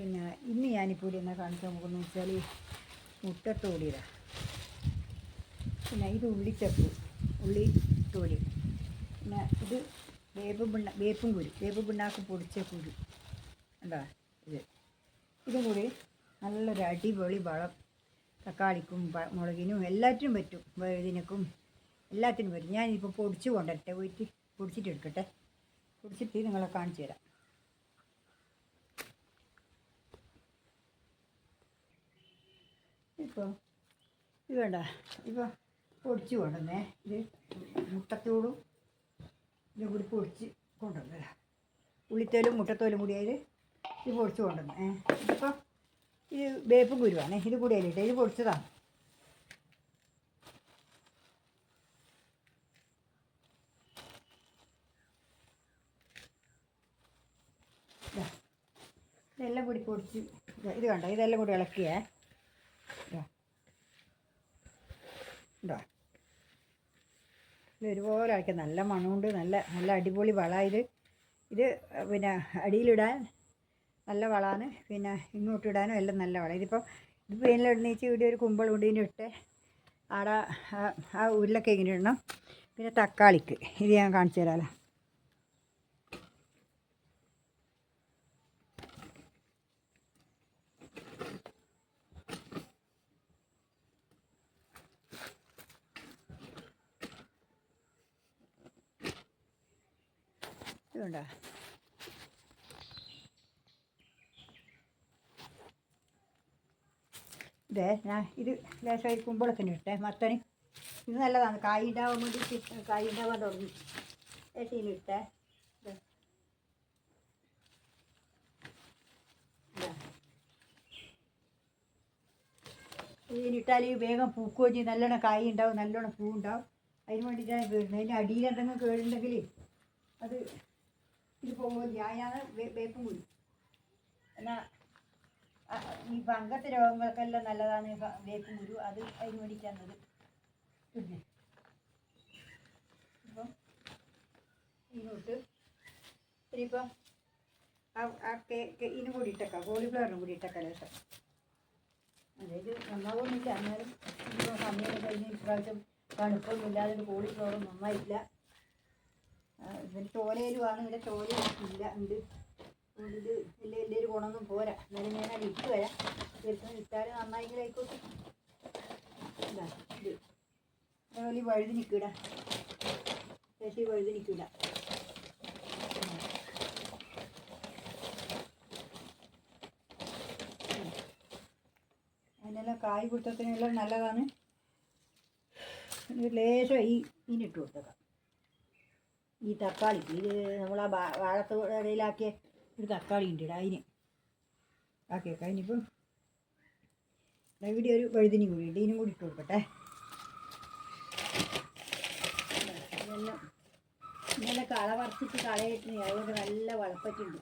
പിന്നെ ഇന്ന് ഞാനിപ്പോൾ എന്നാ കാണിക്കാൻ പോകുന്നത് വെച്ചാൽ മുട്ടത്തോടിയതാണ് പിന്നെ ഇത് ഉള്ളിച്ചപ്പ് ഉള്ളി തോലി. പിന്നെ ഇത് വേപ്പ് പിണ്ണ വേപ്പും കുരു വേപ്പ് പിണ്ണാക്ക് പൊടിച്ച കുരു. എന്താ ഇത്. ഇതും കൂടി നല്ലൊരു അടിപൊളി വളം. തക്കാളിക്കും മുളകിനും എല്ലാറ്റിനും പറ്റും. വഴുതിനക്കും എല്ലാത്തിനും പറ്റും. ഞാനിപ്പോൾ പൊടിച്ച് കൊണ്ടുവരട്ടെ പോയിട്ട് പൊടിച്ചിട്ട് എടുക്കട്ടെ. പൊടിച്ചിട്ട് നിങ്ങളെ കാണിച്ചു തരാം. ഇപ്പോൾ ഇത് വേണ്ട. ഇപ്പോൾ പൊടിച്ച് കൊണ്ടുവന്നേ. ഇത് മുട്ടത്തോടും ഇതും കൂടി പൊടിച്ച് കൊണ്ടുവന്നതാ. ഉള്ളിത്തോലും മുട്ടത്തോലും കൂടി അതിൽ ഇത് പൊടിച്ച് കൊണ്ടുവന്നു. ഇതിപ്പോൾ ഇത് വേപ്പും കുരുവാണ്. ഇത് കൂടി അതിലിട്ട് ഇത് പൊടിച്ചതാണ്. ഇതെല്ലാം കൂടി പൊടിച്ച് ഇത് കണ്ടോ? ഇതെല്ലാം കൂടി ഇളക്കിയേ. ഇതാ. ഇതാ. ഒരുപോലെ ആക്കി. നല്ല മണമുണ്ട്. നല്ല നല്ല അടിപൊളി വള ഇത്. പിന്നെ അടിയിലിടാൻ നല്ല വളമാണ് പിന്നെ ഇങ്ങോട്ടിടാനും എല്ലാം നല്ല വളം. ഇതിപ്പോൾ ഇത് പേനിലിടുന്നേച്ച് ഇവിടെ ഒരു കുമ്പൾ ഉണ്ടീന്റെ ഇട്ട് ആടെ ആ ഉരുളൊക്കെ ഇങ്ങനെ ഇടണം. പിന്നെ തക്കാളിക്ക്. ഇത് ഞാൻ കാണിച്ചു തരാമല്ലോ ഇതുണ്ടോ? ഇതേ ഞാൻ ഇത് ലേശമായി കുമ്പളത്തിന് ഇട്ടേ മത്തന്. ഇത് നല്ലതാണ്. കായ് ഉണ്ടാവാൻ വേണ്ടി കായ് ഉണ്ടാവാൻ തുടങ്ങി. ഏട്ടീന് ഇട്ടേ. ഇതിനിട്ടാൽ ഈ വേഗം പൂക്കുകയും ചെയ്യും നല്ലോണം കായ് ഉണ്ടാവും നല്ലോണം പൂ ഉണ്ടാവും. അതിന് ഞാൻ കേടുന്നത് അതിന്റെ അടിയിൽ എന്തെങ്കിലും കേടുണ്ടെങ്കിൽ അത് ഇത് പോകുമ്പോൾ ഞാൻ വേപ്പും കുരു എന്നാൽ ഈ പങ്കത്തെ രോഗങ്ങൾക്കെല്ലാം നല്ലതാണ് വേപ്പും കുരു അത് അതിന് വേണ്ടിയിട്ടാണത് പിന്നെ അപ്പം ഇതിനോട്ട് ഇനിയിപ്പം ആ ആ കേ കേ- ഇതിനും കൂടി ഇട്ടേക്കാം കോളിഫ്ലവറിനും കൂടി ഇട്ടേക്കാം ലേശം. അതായത് നന്നാവുന്നില്ല എന്നാലും സമയം കഴിഞ്ഞ് ഇപ്രാവശ്യം തണുപ്പൊന്നും ഇല്ലാതെ കോളിഫ്ലവർ നന്നായിട്ടില്ല. ആ, പിന്നെ ചോലയിലുമാണ് ഇവിടെ ചോല ഇല്ല ഉണ്ട്. ഇത് വലിയ വലിയൊരു ഗുണമൊന്നും പോരാ. എന്നാലും ഞാൻ അത് ഇട്ട് വരാം. ചെറുപ്പം ഇട്ടാൽ നന്നായെങ്കിൽ ആയിക്കോട്ടെ. ഇതാ വഴുതി ഈ ചേച്ചി വഴുതി വഴുതിനിക്കിട അതിനെല്ലാം കായ് കൊടുത്തതിനെല്ലാം നല്ലതാണ്. ലേശം ഈ ഇനിട്ട് കൊടുത്തേക്കാം. ഈ തക്കാളി ഇത് നമ്മൾ ആ വാഴത്തോടയിലാക്കിയ ഒരു തക്കാളി ഉണ്ട് ഇട അതിന്. ആക്കിയേക്കാം അതിനിപ്പം ദാ ഇവിടെ ഒരു വഴുതിനി കൂടി ഉണ്ട്. ഇതിനും കൂടി ഇട്ട് കൊടുക്കട്ടെ. ഇതെല്ലാം ഇന്നലെ കള പറിച്ചിട്ട് കളയിട്ടിന് അതുകൊണ്ട് നല്ല വളപ്പറ്റുണ്ട്.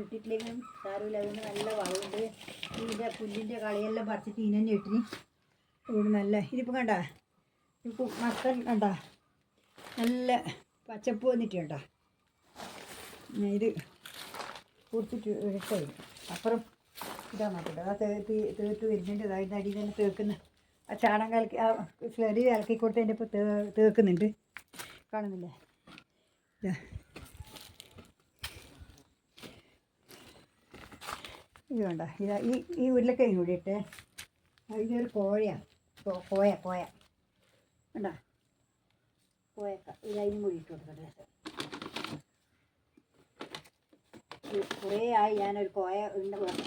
ഇട്ടിട്ടില്ലെങ്കിലും സാരമില്ല. അതുകൊണ്ട് നല്ല വളമുണ്ട് ഇതിന്റെ പുല്ലിന്റെ കളയെല്ലാം പറിച്ചിട്ട് ഇതിനെ തന്നെ ഇട്ടിന്. അതുകൊണ്ട് നല്ല ഇതിപ്പോൾ കണ്ട ഇപ്പോൾ മത്തൻ കണ്ട നല്ല പച്ചപ്പ് വന്നിട്ട് കേട്ടോ. ഇത് കൊടുത്തിട്ട് ഇട്ടേ. അപ്പുറം ഇതാ നോക്കട്ടെ ആ തേർത്ത് തീർത്ത് വരുന്നുണ്ട്. അതിന്റെ അടിയിൽ തന്നെ തേക്കുന്ന. ആ ചാണം കലക്കി ആ സ്ലറി ഇളക്കി കൊടുത്തതിന്റെ ഇപ്പോൾ തേ തേക്കുന്നുണ്ട്. കാണുന്നില്ലേ? ഇതാ. വേണ്ട ഇതാ ഈ ഈ ഉരുളക്കിഴങ്ങ് കൂടി ഇട്ടേ. ഇതൊരു കോഴയാണ് കോയ കോയ. വേണ്ട കോയക്ക ഇത് അതിനും കൂടി ഇട്ട് കൊടുക്കട്ടെ. കുറേ ആയി ഞാനൊരു കോയ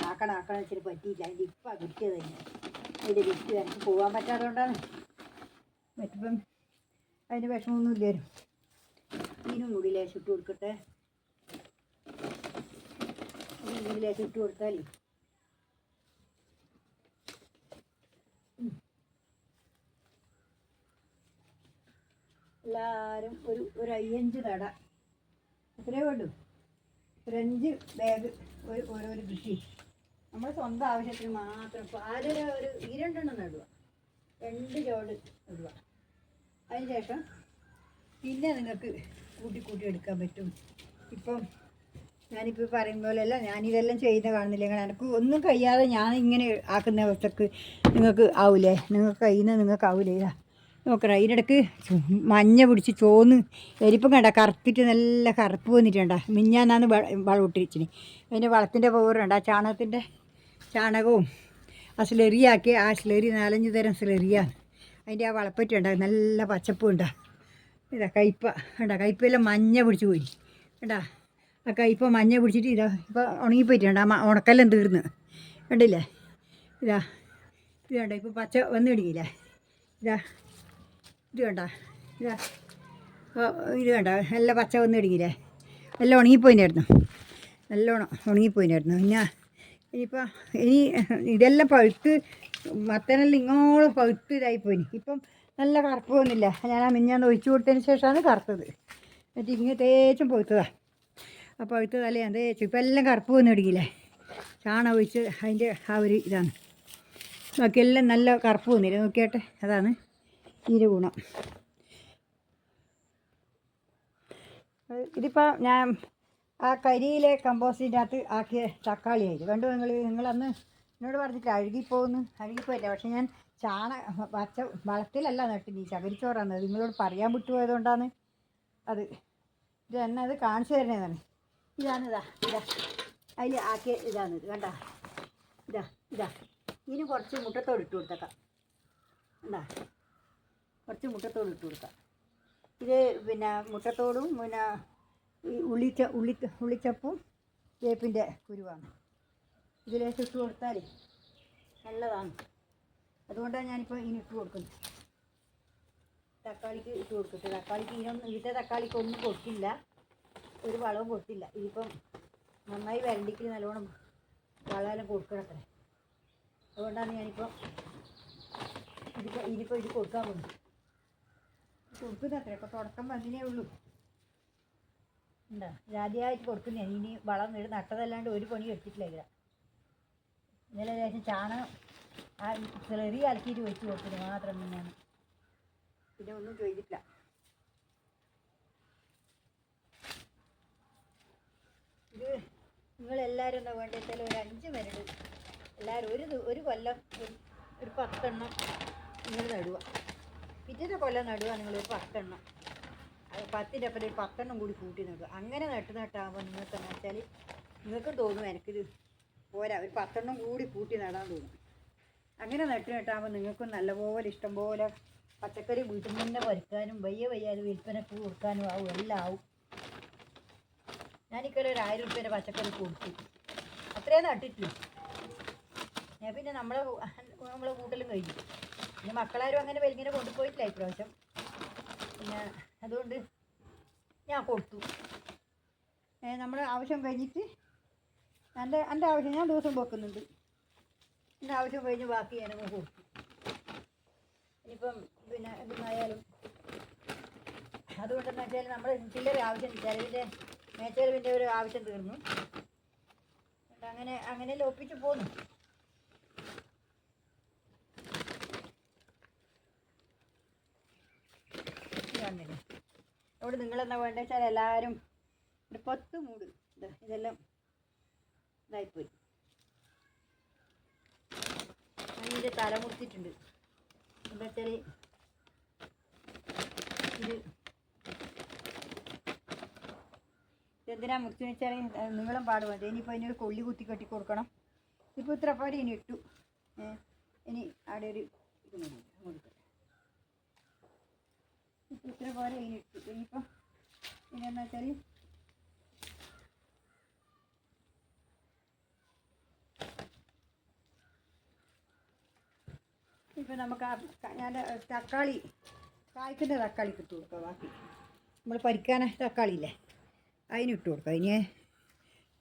ആക്കണം ആക്കണം വെച്ചിട്ട് പറ്റിയില്ല. അതിന്റെ ഇപ്പം കിട്ടിയത് തന്നെ അതിന്റെ വിറ്റ് എനിക്ക് പോകാൻ പറ്റാത്തതുകൊണ്ടാണ്. മറ്റിപ്പം അതിന് വിഷമമൊന്നും ഇല്ലായിരുന്നു. ഇതിനും കൂടി ലേശം ഇട്ട് കൊടുക്കട്ടെ. ഇതിനും കൂടി ലേശം ഇട്ട് കൊടുത്താലേ എല്ലാവരും ഒരു ഒരു അയ്യഞ്ച് തട. അത്രേ ഉള്ളൂ. ഒരു അഞ്ച് ബാഗ് ഒരു ഓരോരോ കൃഷി. നമ്മൾ സ്വന്തം ആവശ്യത്തിന് മാത്രം പാലര ഒരു ഈ രണ്ടെണ്ണം നടുക രണ്ട് ചോട് നടുക അതിന് ശേഷം പിന്നെ നിങ്ങൾക്ക് കൂട്ടി കൂട്ടി എടുക്കാൻ പറ്റും. ഇപ്പം ഞാനിപ്പോൾ പറയും പോലെയല്ല ഞാനിതെല്ലാം ചെയ്യുന്ന കാണുന്നില്ല. എനിക്ക് ഒന്നും കഴിയാതെ ഞാൻ ഇങ്ങനെ ആക്കുന്ന അവസ്ഥക്ക് നിങ്ങൾക്ക് ആവൂലേ? നിങ്ങൾക്ക് കഴിയുന്ന നിങ്ങൾക്ക് ആവൂലേ? ഇതാ. നോക്കണം അതിനിടക്ക് മഞ്ഞ പിടിച്ച് ചോന്ന് എരിപ്പം കണ്ട കറുത്തിട്ട് നല്ല കറുപ്പ് വന്നിട്ടുണ്ട മിഞ്ഞാന്നാന്ന് വളം ഇട്ടിരിച്ചിന് അതിന്റെ വളത്തിന്റെ പോരുണ്ട് ആ ചാണകത്തിന്റെ ചാണകവും ആ സ്ലെറിയാക്കി ആ സ്ലെറി നാലഞ്ച് തരം സ്ലെറിയാണ് അതിന്റെ ആ വളപ്പറ്റുണ്ട് നല്ല പച്ചപ്പും ഉണ്ടാ. ഇതാ കയ്പ. ഉണ്ടാ കയ്പയെല്ലാം മഞ്ഞ പിടിച്ച് പോയി. ഉണ്ടാ ആ കയ്പ മഞ്ഞ പിടിച്ചിട്ട് ഇതാ ഇപ്പോൾ ഉണങ്ങിപ്പോയിട്ടുണ്ട്. ആ ഉണക്കെല്ലാം തീർന്ന്. കണ്ടില്ലേ? ഇതാ ഇത് കണ്ട? ഇപ്പോൾ പച്ച വന്നു തുടങ്ങിയില്ലേ ഇതാ ഇത് വേണ്ട. ഇതാ. വേണ്ട. നല്ല പച്ച വന്നു ഇടുങ്ങിയില്ലേ? നല്ല ഉണങ്ങിപ്പോയിനായിരുന്നു. നല്ലോണം ഉണങ്ങിപ്പോയിനായിരുന്നു. പിന്നെ ഇനിയിപ്പോൾ ഇനി ഇതെല്ലാം പഴുത്ത് മത്തനെല്ലാം ഇങ്ങോളം പഴുത്ത് ഇതായിപ്പോയി ഇപ്പം നല്ല കറുപ്പ് വന്നില്ല. ഞാൻ ആ മിഞ്ഞാന്ന് ഒഴിച്ചു കൊടുത്തതിന് ശേഷമാണ് കറുത്തത്. എന്നിട്ട് ഇങ്ങനെ തേച്ചും പഴുത്തതാണ് ആ പഴുത്തതല്ലേ ഞാൻ തേച്ചു. ഇപ്പം എല്ലാം കറുപ്പ് വന്ന് ഇടുങ്ങിയില്ലേ? ചാണകം ഒഴിച്ച് അതിന്റെ ആ ഒരു ഇതാണ്. ബാക്കിയെല്ലാം നല്ല കറുപ്പ് വന്നില്ല? നോക്കിയാട്ടെ. അതാണ്. ഇതിന്റെ ഗുണം ഇതിപ്പോൾ ഞാൻ ആ കരിയിലെ കമ്പോസ്റ്റിന്റെ അകത്ത് ആക്കിയ തക്കാളിയായിരുന്നു. കണ്ടു നിങ്ങൾ നിങ്ങളന്ന് എന്നോട് പറഞ്ഞിട്ട് അഴുകിപ്പോകുന്നു. അഴുകിപ്പോയില്ല. പക്ഷെ ഞാൻ ചാണ പച്ച വളത്തിലല്ല നട്ടിന് ഈ ചകരിച്ചോറാന്ന് നിങ്ങളോട് പറയാൻ വിട്ടുപോയതുകൊണ്ടാണ് അത്. ഇത് തന്നെ അത് കാണിച്ചു തരുന്നതാണ്. ഇതാണ് ഇതാ. അതിൽ ആക്കിയ ഇതാണ് ഇത്. കണ്ട? ഇതാ. ഇതാ. ഇതിന് കുറച്ച് മുട്ടത്തോട് ഇട്ട് കൊടുത്തേക്കാം. കണ്ടാ? കുറച്ച് മുട്ടത്തോട് ഇട്ട് കൊടുക്കാം. ഇത് പിന്നെ മുട്ടത്തോടും പിന്നെ ഈ ഉള്ളിച്ച ഉള്ളി ഉള്ളിച്ചപ്പും വേപ്പിന്റെ കുരുവാണ്. ഇതിലേക്ക് ഇട്ട് കൊടുത്താൽ നല്ലതാണ്. അതുകൊണ്ടാണ് ഞാനിപ്പോൾ ഇനി ഇട്ട് കൊടുക്കുന്നത്. തക്കാളിക്ക് ഇട്ട് കൊടുക്കട്ടെ തക്കാളിക്ക് ഇതിനൊന്നും ഇതിന്റെ തക്കാളിക്ക് ഒന്നും കൊടുക്കില്ല ഒരു വളവും കൊടുത്തില്ല ഇതിപ്പം നന്നായി വരണ്ടിക്ക് നല്ലോണം വളമെല്ലാം കൊടുക്കണത്രേ അതുകൊണ്ടാണ് ഞാനിപ്പോൾ ഇതിപ്പോൾ ഇതിപ്പോൾ ഇത് കൊടുക്കാൻ പോകുന്നത്. കൊടുക്കുന്നത്രേ ഇപ്പോൾ തുടക്കം വന്നേ ഉള്ളൂ. എന്താ ആദ്യമായിട്ട് കൊടുക്കുന്നേ ഇനി വളം വീട് നട്ടതല്ലാണ്ട് ഒരു പണി എടുത്തിട്ടില്ല ഇവിടെ ഇന്നലെ ലേശം ചാണകം ആ ചെറിയ അലക്കിയിട്ട് വെച്ച് കൊടുത്തിട്ട് മാത്രം തന്നെയാണ് പിന്നെ ഒന്നും ചെയ്തിട്ടില്ല. ഇത് നിങ്ങളെല്ലാവരും എന്താ വേണ്ടതെന്ന് ഒരു അഞ്ച് മിനിറ്റ് എല്ലാവരും ഒരു ഒരു കൊല്ലം ഒരു- ഒരു പത്തെണ്ണം നിങ്ങൾ നടുക. പിറ്റത്തെ കൊല്ലം നടുക ഒരു പത്തെണ്ണം. പത്തിന്റെ ഒപ്പം ഒരു പത്തെണ്ണം കൂടി കൂട്ടി നടുക അങ്ങനെ നട്ട് നട്ടാകുമ്പോൾ നിങ്ങൾക്ക് എന്താ വെച്ചാൽ നിങ്ങൾക്കും തോന്നും എനിക്കിത് പോരാ ഒരു പത്തെണ്ണം കൂടി കൂട്ടി നടാൻ തോന്നും. അങ്ങനെ നട്ട് നട്ടാകുമ്പോൾ നിങ്ങൾക്കും നല്ലപോലെ ഇഷ്ടംപോലെ പച്ചക്കറി വീട്ടിൽ നിന്ന് പറിക്കാനും വയ്യ വയ്യാതെ വിൽപ്പനക്ക് കൊടുക്കാനും ആവും എല്ലാം ആവും. ഞാനിക്കൊരു ഒരു ആയിരം റുപ്യേന്റെ പച്ചക്കറി കൊടുത്തു. അത്രയും നട്ടിട്ടില്ല. ഞാൻ പിന്നെ നമ്മളെ നമ്മളെ കൂട്ടലും കഴിഞ്ഞു. പിന്നെ മക്കളാരും അങ്ങനെ വലിങ്ങനെ കൊണ്ടുപോയിട്ടില്ല ഇപ്രാവശ്യം. പിന്നെ അതുകൊണ്ട് ഞാൻ കൊടുത്തു. നമ്മൾ ആവശ്യം കഴിഞ്ഞിട്ട് എന്റെ എന്റെ ആവശ്യം ഞാൻ ദിവസം വെക്കുന്നുണ്ട്. എന്റെ ആവശ്യം കഴിഞ്ഞ് ബാക്കി ഞാനങ്ങ് കൊടുത്തു. ഇനിയിപ്പം പിന്നെ എന്തായാലും അതുകൊണ്ടെന്ന് വെച്ചാൽ നമ്മൾ ചില്ലറ ആവശ്യം ചിലവിന്റെ മേച്ചെലവിന്റെ ഒരു ആവശ്യം തീർന്നു. അങ്ങനെ അങ്ങനെ ലോപ്പിച്ച് പോന്നു. അതുകൊണ്ട് അവിടെ നിങ്ങളെന്താ വേണ്ടത് വെച്ചാൽ എല്ലാവരും ഒരു പത്ത് മൂട് ഇത് ഇതെല്ലാം ഇതായിപ്പോയി. അതിന്റെ തല മുറിച്ചിട്ടുണ്ട്. എന്താ വെച്ചാൽ ഇത് എന്തിനാ മുറിച്ചു വെച്ചാൽ നീളം പാട് മതി ഇനിയിപ്പോൾ അതിനൊരു കൊള്ളി കുത്തി കെട്ടി കൊടുക്കണം. ഇപ്പോൾ ഇത്ര പാടി ഇനി ഇട്ടു. ഇനി അവിടെ ഒരു ഇത് മതി അങ്ങോട്ട് ഇപ്പം ഇത്ര പോലെ ഇനി ഇട്ടു. ഇനിയിപ്പം പിന്നെന്താ വെച്ചാൽ ഇപ്പം നമുക്ക് ഞാൻ തക്കാളി കായ്ക്കുന്ന തക്കാളി ഇട്ട് കൊടുക്കാം ബാക്കി. നമ്മൾ പരിക്കാന തക്കാളി ഇല്ലേ? അതിന് ഇട്ട് കൊടുക്കാം. ഇനി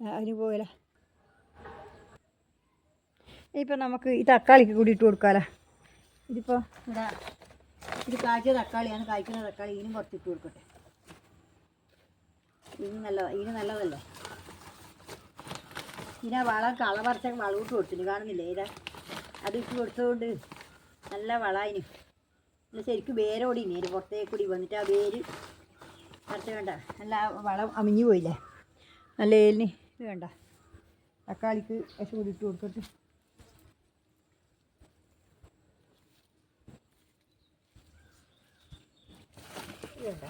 അതിന് പോയല? ഇപ്പം നമുക്ക് ഈ തക്കാളിക്ക് കൂടി ഇട്ട് കൊടുക്കാമല്ലോ ഇതിപ്പോൾ ഇവിടെ ഇത് കായ്ച്ച തക്കാളിയാണ്. കായ്ക്കുന്ന തക്കാളി ഇനിയും കുറച്ചിട്ട് കൊടുക്കട്ടെ. ഇനി നല്ല ഇനി നല്ലതല്ലേ? ഇതിനാ വളം കള പറിച്ച വളവിട്ട് കൊടുത്തു കാണുന്നില്ലേ? ഇതാ. അത് ഇട്ട് കൊടുത്തതുകൊണ്ട് നല്ല വളായിന് എന്നാൽ ശരിക്കും വേരോടി നേര് പുറത്തേക്ക് കൂടി വന്നിട്ട് ആ വേര് പറിച്ച വേണ്ട നല്ല ആ വളം അമിഞ്ഞു പോയില്ലേ? നല്ല ഏലിന് ഇത് വേണ്ട തക്കാളിക്ക് വിഷം കൂടി ഇട്ട് കൊടുത്തിട്ട് വേണ്ട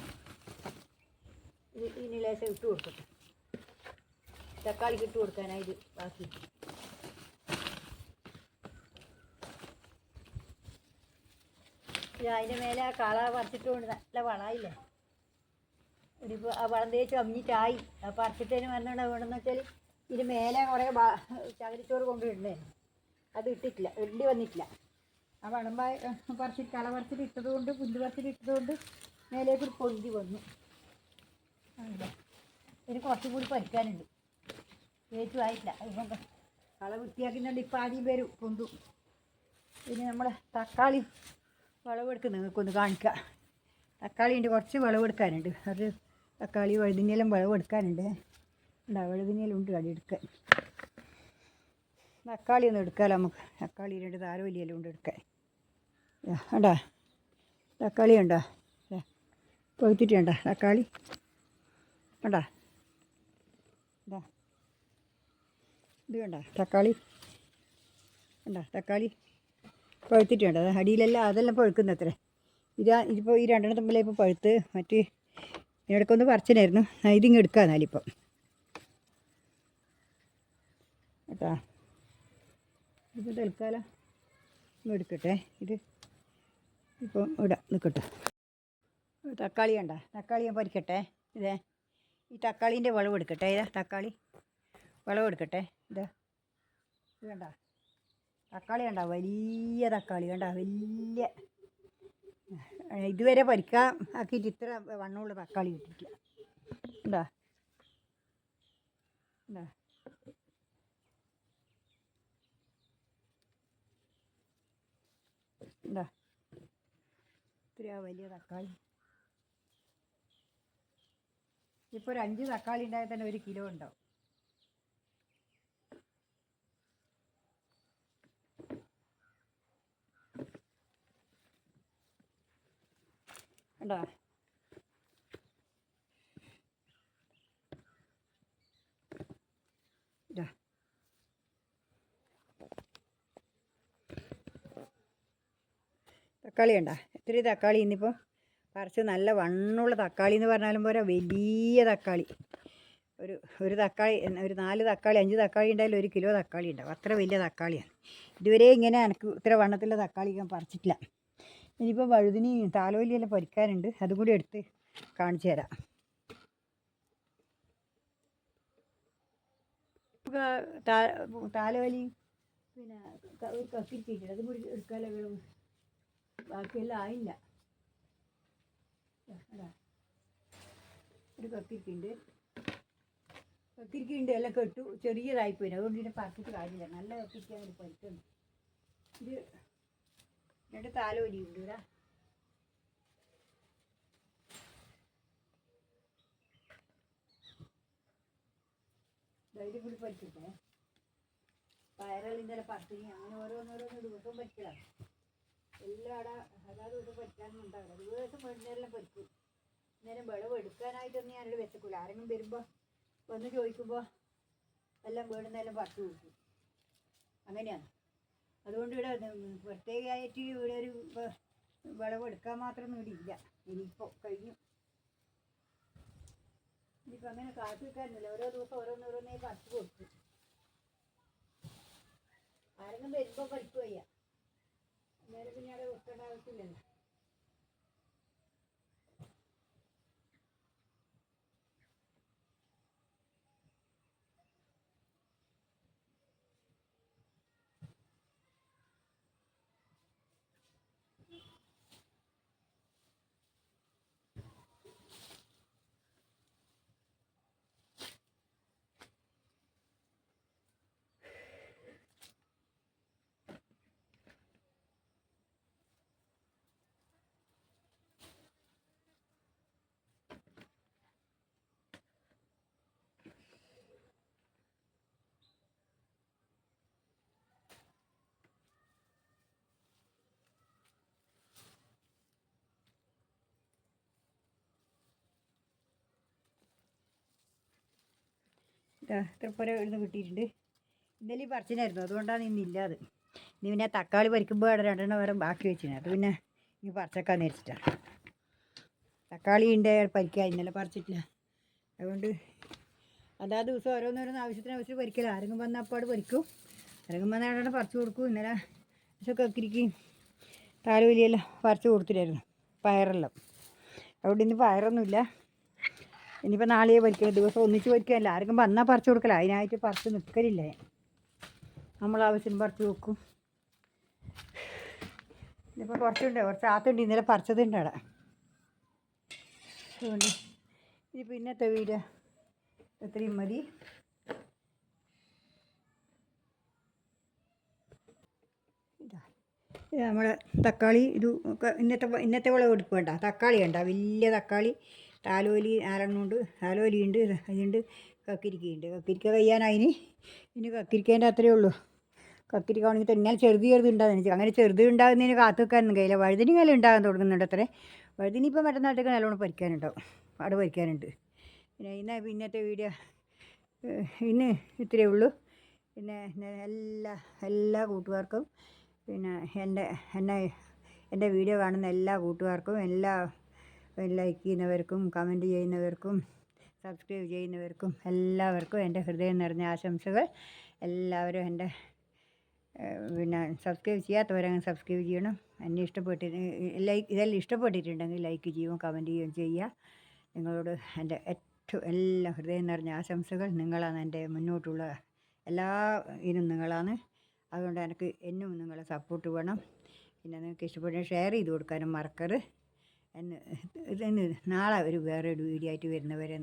ഇത് ഇതിന് ലേശം ഇട്ട് കൊടുക്കട്ടെ. തക്കാളിക്ക് ഇട്ട് കൊടുക്കാനായി ഇത് ബാക്കി. ഇത് അതിന്റെ മേലെ ആ കള പറിച്ചിട്ടുകൊണ്ട് നല്ല വളമായില്ലേ? ഒരു ആ വളം തേച്ച് അമ്മിട്ടായി ആ പറിച്ചിട്ടതിന് വന്നോണ്ട് വേണമെന്ന് വെച്ചാൽ ഇതിന് മേലെ കുറേ ചകിരിച്ചോറ് കൊണ്ടിടണേ അത് ഇട്ടിട്ടില്ല ഇടേണ്ടി വന്നിട്ടില്ല. ആ വളം പറിച്ചിട്ട് കള പറിച്ചിട്ട് ഇട്ടതുകൊണ്ട് പുല്ല് പറിച്ചിട്ട് ഇട്ടത് കൊണ്ട് മേലേക്ക് ഒരു പൊന്തി വന്നു. ഇനി കുറച്ചും കൂടി പരിക്കാനുണ്ട് ഏറ്റവും ആയിട്ടില്ല. ഇപ്പം കള വൃത്തിയാക്കുന്നുണ്ട് ഇപ്പം ആദ്യം വരും പൊന്തും. പിന്നെ നമ്മൾ തക്കാളി വിളവെടുക്കുന്നത് നിങ്ങൾക്കൊന്ന് കാണിക്കാം. ഉണ്ട് കുറച്ച് വിളവെടുക്കാനുണ്ട് അത് തക്കാളി വഴുതിനെല്ലാം വിളവെടുക്കാനുണ്ട് ഉണ്ടാ വഴുതിനെല്ലാം ഉണ്ട് കടി എടുക്കാൻ. തക്കാളി ഒന്ന് എടുക്കാമല്ലോ നമുക്ക്. തക്കാളി രണ്ട് താരവലിയെല്ലാം ഉണ്ട് എടുക്കാൻ. ഉണ്ടാ തക്കാളി ഉണ്ടോ കൊഴുത്തിട്ടുണ്ടോ തക്കാളി വേണ്ട ഇതാ ഇത് വേണ്ട തക്കാളി. വേണ്ട തക്കാളി പഴുത്തിട്ട് വേണ്ട അടിയിലെല്ലാം അതെല്ലാം പഴുക്കുന്ന അത്രേ ഇതാ ഇതിപ്പോൾ ഈ രണ്ടെണ്ണം തമ്മിലെ ഇപ്പോൾ പഴുത്ത് മറ്റ് ഇടയ്ക്കൊന്ന് പറിച്ചനായിരുന്നു. ഇതിങ്ങ് എടുക്കുക എന്നാലിപ്പം കേട്ടാ? ഇപ്പോൾ തൽക്കാലം എടുക്കട്ടെ. ഇത് ഇപ്പം ഇടാം. നിൽക്കട്ടെ തക്കാളി കണ്ട. തക്കാളി ഞാൻ പരിക്കട്ടെ. ഇതേ ഈ തക്കാളീന്റെ വിളവ് എടുക്കട്ടെ. ഇതാ തക്കാളി വിളവ് എടുക്കട്ടെ. ഇതാ ഇത് കണ്ട. തക്കാളി കണ്ട വലിയ തക്കാളി കണ്ട വലിയ. ഇതുവരെ പരിക്കാൻ ആക്കിയിട്ട് ഇത്ര വണ്ണമുള്ള തക്കാളി കിട്ടിയിട്ടില്ല ഉണ്ടോ ഉണ്ടോ ഉണ്ടോ ഇത്രയാ വലിയ തക്കാളി. ഇപ്പോൾ ഒരു അഞ്ച് തക്കാളി ഉണ്ടായാൽ തന്നെ ഒരു കിലോ ഉണ്ടാവും. തക്കാളി ഉണ്ടോ എത്ര തക്കാളി ഇന്നിപ്പോൾ പറിച്ച് നല്ല വണ്ണുള്ള തക്കാളി എന്ന് പറഞ്ഞാലും പോരാ വലിയ തക്കാളി. ഒരു ഒരു തക്കാളി ഒരു നാല് തക്കാളി അഞ്ച് തക്കാളി ഉണ്ടായാലും ഒരു കിലോ തക്കാളി ഉണ്ടാവും അത്ര വലിയ തക്കാളിയാണ്. ഇതുവരെ ഇങ്ങനെ എനിക്ക് ഇത്ര വണ്ണത്തിലുള്ള തക്കാളി ഞാൻ പറിച്ചിട്ടില്ല. ഇനിയിപ്പോൾ വഴുതിനി താലോലിയെല്ലാം പൊരിക്കാനുണ്ട്. അതും കൂടി എടുത്ത് കാണിച്ചു തരാം. താലോലി പിന്നെ ഒരു കത്തിരിക്കിട്ടുണ്ട് അതും കൂടി എടുക്കാനുള്ള ബാക്കിയെല്ലാം ആയില്ല. അതാ. ഒരു കത്തിരിക്കുണ്ട്. കത്തിരിക്കുണ്ട് എല്ലാം കെട്ടു. ചെറിയതായിപ്പോയി. അതുകൊണ്ട് ഇതിനെ പറിച്ചിട്ട് കാര്യമില്ല. നല്ല കത്തിരിക്കാൻ ഒരു പരിക്കുന്നു ഇത് രണ്ട് താലോലി ഉണ്ട് ഇവിടെ ധൈര്യം കൂടി പഠിച്ചിട്ടേ ഇന്നലെ പത്തിരി അങ്ങനെ ഓരോന്നോരോന്ന് ദിവസവും പഠിക്കലാണ് എല്ലാം അവിടെ പഠിക്കാനും പഠിക്കാനൊന്നും ഉണ്ടാവില്ല ദിവസം വേണ്ടുന്നതെല്ലാം പഠിക്കും നേരം വിളവ് എടുക്കാനായിട്ടൊന്നും ഞാനിവിടെ വെച്ചക്കൂല ആരെങ്കിലും വരുമ്പോൾ വന്ന് ചോദിക്കുമ്പോൾ എല്ലാം വീടുന്നെല്ലാം പറിച്ചു കൊടുക്കും. അങ്ങനെയാണ്. അതുകൊണ്ട് ഇവിടെ പ്രത്യേകമായിട്ട് ഇവിടെ ഒരു വിളവെടുക്കാൻ മാത്രമൊന്നും ഇവിടെ ഇല്ല. ഇനിയിപ്പോൾ കഴിഞ്ഞു. ഇനിയിപ്പോൾ അങ്ങനെ കാത്തു വെക്കാനില്ല ഓരോ ദിവസം ഓരോന്നോരോന്നേ പറിച്ചു കൊടുക്കും. ആരെങ്കിലും വരുമ്പോൾ പഠിക്കുക ചെയ്യാം അന്നേരം പിന്നെ അത് വെക്കേണ്ട ആവശ്യമില്ലല്ലോ. ഇത്രപ്പുര ഇവിടുന്ന് കിട്ടിയിട്ടുണ്ട്. ഇന്നലെ ഈ പറിച്ചിനായിരുന്നു. അതുകൊണ്ടാണ് ഇന്നില്ലാത് ഇനി പിന്നെ തക്കാളി പരിക്കുമ്പോൾ അവിടെ രണ്ടെണ്ണം വേറെ ബാക്കി വെച്ചിരുന്നു അത് പിന്നെ ഇനി പറിച്ചേക്കാൻ നേരിച്ചിട്ടാണ് തക്കാളി ഉണ്ട് പരിക്കുക ഇന്നലെ പറിച്ചിട്ടില്ല. അതുകൊണ്ട് അതാ ദിവസം ഓരോന്നോരോന്ന് ആവശ്യത്തിന് ആവശ്യം പരിക്കില്ല ആരെങ്കിലും വന്നാൽ അപ്പാട് അവിടെ പരിക്കും. ആരെങ്കിലും വന്നാൽ അവിടെ പറിച്ചു കൊടുക്കും. ഇന്നലെ പക്ഷെ കക്കിരിക്ക് താലുവലിയെല്ലാം പറിച്ചു കൊടുത്തിട്ടായിരുന്നു പയറെല്ലാം. അതുകൊണ്ട് ഇന്ന് പയറൊന്നുമില്ല. ഇനിയിപ്പോൾ നാളെയേ പരിക്കണം ദിവസം ഒന്നിച്ച് പരിക്കാനില്ല ആർക്കും വന്നാൽ പറിച്ചു കൊടുക്കല. അതിനായിട്ട് പറിച്ച് നിൽക്കലില്ല നമ്മൾ ആവശ്യം പറിച്ച് വെക്കും. ഇതിപ്പോൾ കുറച്ചുണ്ട്. കുറച്ച് ആത്തുണ്ട്. ഇന്നലെ പറിച്ചതുണ്ട് അവിടെ. അതുകൊണ്ട് ഇനി ഇന്നത്തെ വീട് എത്രയും മതി. നമ്മൾ തക്കാളി ഇത് ഇന്നത്തെ ഇന്നത്തെ വിളവ് വേണ്ട തക്കാളി വേണ്ട വലിയ തക്കാളി. താലോലി നാലെണ്ണമുണ്ട് ആലോലി ഉണ്ട് അതുണ്ട് കക്കിരിക്കയുണ്ട് കക്കിരിക്ക കഴിയാനായിന് ഇനി. കക്കിരിക്കേന്റെ അത്രയേ ഉള്ളൂ. കക്കിരിക്ക ഉണങ്ങി തന്നെ ചെറുത് ചെറുത് ഉണ്ടാകുന്ന അങ്ങനെ ചെറുത് ഉണ്ടാകുന്നതിന് കാത്തു വെക്കാനൊന്നും കഴിയില്ല. വഴുതിനി കാലം ഉണ്ടാകാൻ തുടങ്ങുന്നുണ്ട് അത്രേ. വഴുതിനി ഇപ്പം മറ്റന്നാട്ടേക്ക് നല്ലോണം പരിക്കാനുണ്ടാവും. അവിടെ പരിക്കാനുണ്ട്. പിന്നെ ഇന്ന് ഇന്നത്തെ വീഡിയോ ഇന്ന് ഇത്രയേ ഉള്ളൂ. പിന്നെ എല്ലാ എല്ലാ കൂട്ടുകാർക്കും പിന്നെ എന്റെ എന്നെ എന്റെ വീഡിയോ കാണുന്ന എല്ലാ കൂട്ടുകാർക്കും എല്ലാ ലൈക്ക് ചെയ്യുന്നവർക്കും കമന്റ് ചെയ്യുന്നവർക്കും സബ്സ്ക്രൈബ് ചെയ്യുന്നവർക്കും എല്ലാവർക്കും എന്റെ ഹൃദയം നിറഞ്ഞ ആശംസകൾ. എല്ലാവരും എന്റെ പിന്നെ സബ്സ്ക്രൈബ് ചെയ്യാത്തവരങ്ങ് സബ്സ്ക്രൈബ് ചെയ്യണം. എന്നെ ഇഷ്ടപ്പെട്ടി ലൈക്ക് ഇതെല്ലാം ഇഷ്ടപ്പെട്ടിട്ടുണ്ടെങ്കിൽ ലൈക്ക് ചെയ്യുകയും കമന്റ് ചെയ്യുകയും ചെയ്യുക. നിങ്ങളോട് എന്റെ ഏറ്റവും എല്ലാ ഹൃദയം നിറഞ്ഞ ആശംസകൾ നിങ്ങളാണ് എന്റെ മുന്നോട്ടുള്ള എല്ലാ ഇതും നിങ്ങളാണ്. അതുകൊണ്ട് എനിക്ക് എന്നും നിങ്ങളെ സപ്പോർട്ട് വേണം. പിന്നെ നിങ്ങൾക്ക് ഇഷ്ടപ്പെട്ട ഷെയർ ചെയ്ത് കൊടുക്കാനും മറക്കരുത്. എന്ന് നാളെ ഒരു വേറെ ഒരു വീഡിയോ ആയിട്ട് വരുന്നവരെ